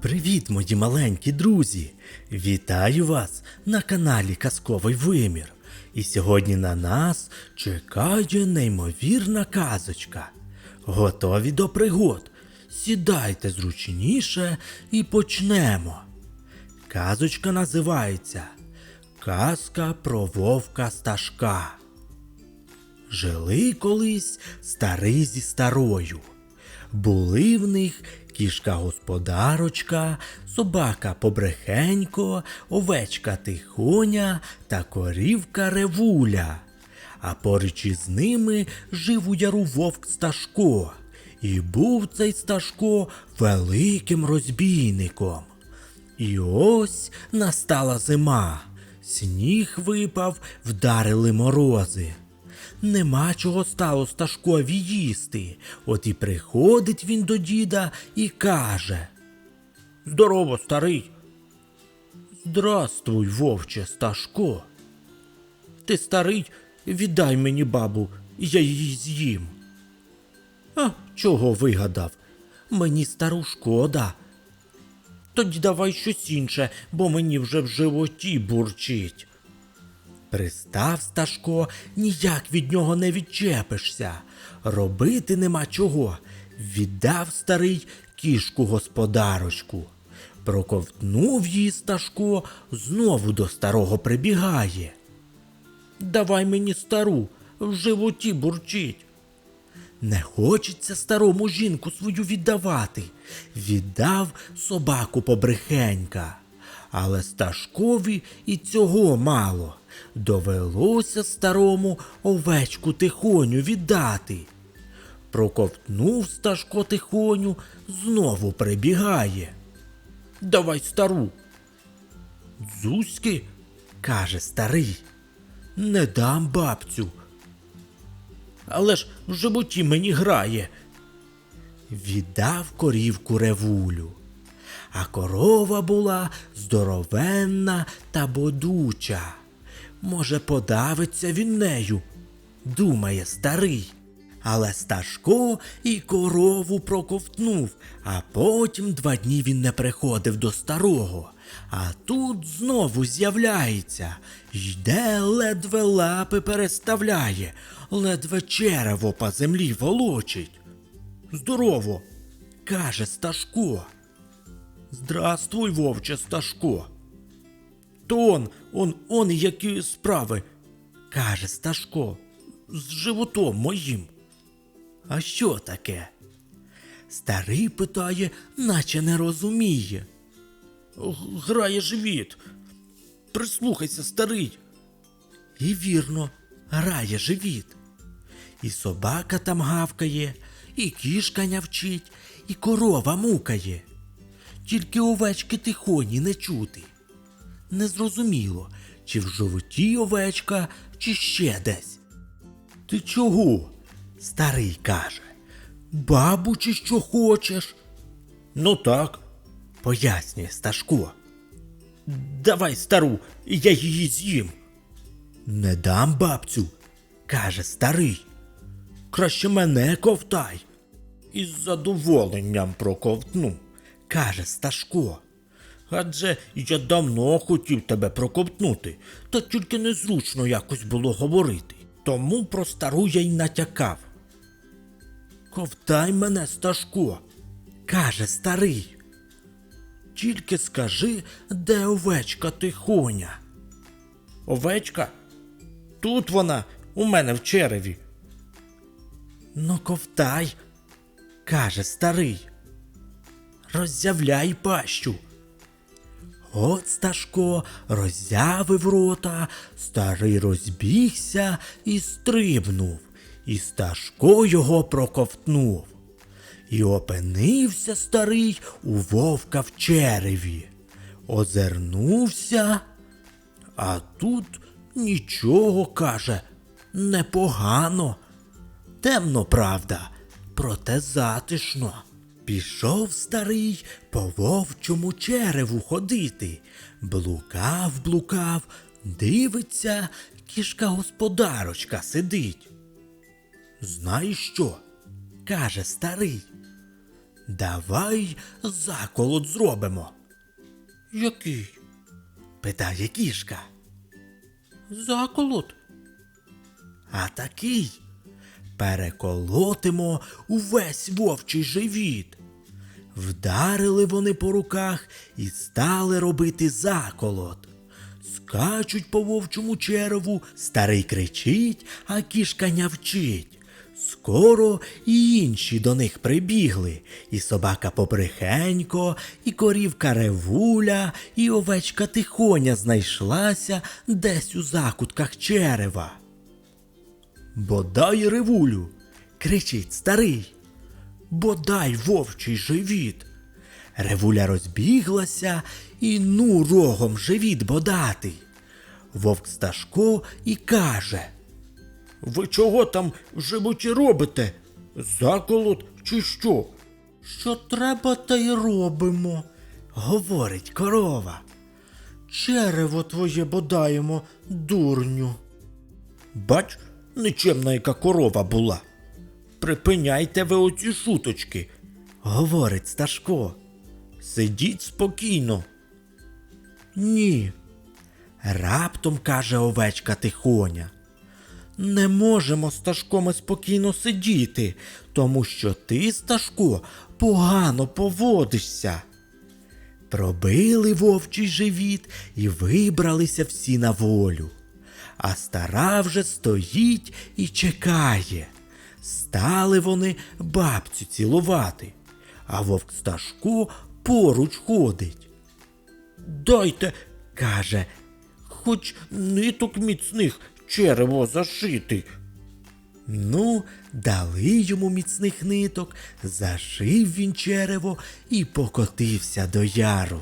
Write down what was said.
Привіт, мої маленькі друзі! Вітаю вас на каналі Казковий Вимір. І сьогодні на нас чекає неймовірна казочка. Готові до пригод. Сідайте зручніше і почнемо. Казочка називається Казка про вовка Сташка. Жили колись старий зі старою. Були в них кішка господарочка, собака побрехенько, овечка тихоня та корівка ревуля. А поруч із ними жив у яру вовк Сташко. І був цей Сташко великим розбійником. І ось настала зима. Сніг випав, вдарили морози. Нема чого стало Сташкові їсти. От і приходить він до діда і каже. Здорово, старий. Здравствуй, вовче Сташко. Ти старий, віддай мені бабу, я її з'їм. А чого вигадав? Мені стару шкода. Тоді давай щось інше, бо мені вже в животі бурчить. Пристав Сташко, ніяк від нього не відчепишся. Робити нема чого. Віддав старий кішку господарочку. Проковтнув її Сташко, знову до старого прибігає. Давай мені стару, в животі бурчить. Не хочеться старому жінку свою віддавати. Віддав собаку побрехенька. Але Сташкові і цього мало. Довелося старому овечку тихоню віддати. Проковтнув Сташко тихоню, знову прибігає. Давай стару. Дзузьки, каже старий. Не дам бабцю. Але ж в животі мені грає. Віддав корівку ревулю. А корова була здоровенна та бодуча. Може, подавиться він нею, думає старий. Але Сташко і корову проковтнув, а потім два дні він не приходив до старого. А тут знову з'являється, йде, ледве лапи переставляє, ледве черево по землі волочить. Здорово, каже Сташко. Здравствуй, вовче Сташко. То он, он, он які справи, каже Сташко, з животом моїм. А що таке? Старий питає, наче не розуміє. Грає живіт. Прислухайся, старий. І вірно, грає живіт. І собака там гавкає, і кішка нявчить, і корова мукає. Тільки овечки тихоні не чути. Незрозуміло, чи в животі овечка, чи ще десь. Ти чого? Старий каже. Бабу, чи що хочеш? Ну так, пояснює Сташко. Давай стару, я її з'їм. Не дам бабцю, каже старий. Краще мене ковтай. Із задоволенням проковтну, каже Сташко. Адже я давно хотів тебе проковтнути, та тільки незручно якось було говорити. Тому про стару я й натякав. Ковтай мене, Сташко, каже старий. Тільки скажи, де овечка тихоня. Овечка? Тут вона, у мене в череві. Ну, ковтай, каже старий. Роззявляй пащу. От Сташко роззявив рота, старий розбігся і стрибнув, і Сташко його проковтнув. І опинився старий у вовка в череві. Озирнувся, а тут нічого каже, непогано. Темно, правда, проте затишно. Пішов старий по вовчому череву ходити. Блукав, блукав, дивиться, кішка господарочка сидить. Знаєш що? каже старий. Давай заколот зробимо. Який? питає кішка. Заколот. А такий. Переколотимо увесь вовчий живіт. Вдарили вони по руках і стали робити заколот. Скачуть по вовчому череву, старий кричить, а кішка нявчить. Скоро і інші до них прибігли, і собака Поприхенько, і корівка Ревуля, і овечка Тихоня знайшлася десь у закутках черева. Бодай ревулю, кричить старий. Бодай вовчий живіт. Ревуля розбіглася і ну рогом живіт бодати. Вовк Сташко і каже. Ви чого там в животі робите? Заколот чи що? Що треба, та й робимо, говорить корова. Черево твоє бодаємо, дурню. Бач, нечемна яка корова була. Припиняйте ви оці шуточки, говорить Сташко. Сидіть спокійно. Ні. Раптом каже овечка Тихоня. Не можемо, Сташко, ми спокійно сидіти, тому що ти, Сташко, погано поводишся. Пробили вовчий живіт і вибралися всі на волю. А стара вже стоїть і чекає. Стали вони бабцю цілувати, а вовк Сташко поруч ходить. Дайте, каже, хоч ниток міцних черево зашити. Ну, дали йому міцних ниток, зашив він черево і покотився до яру.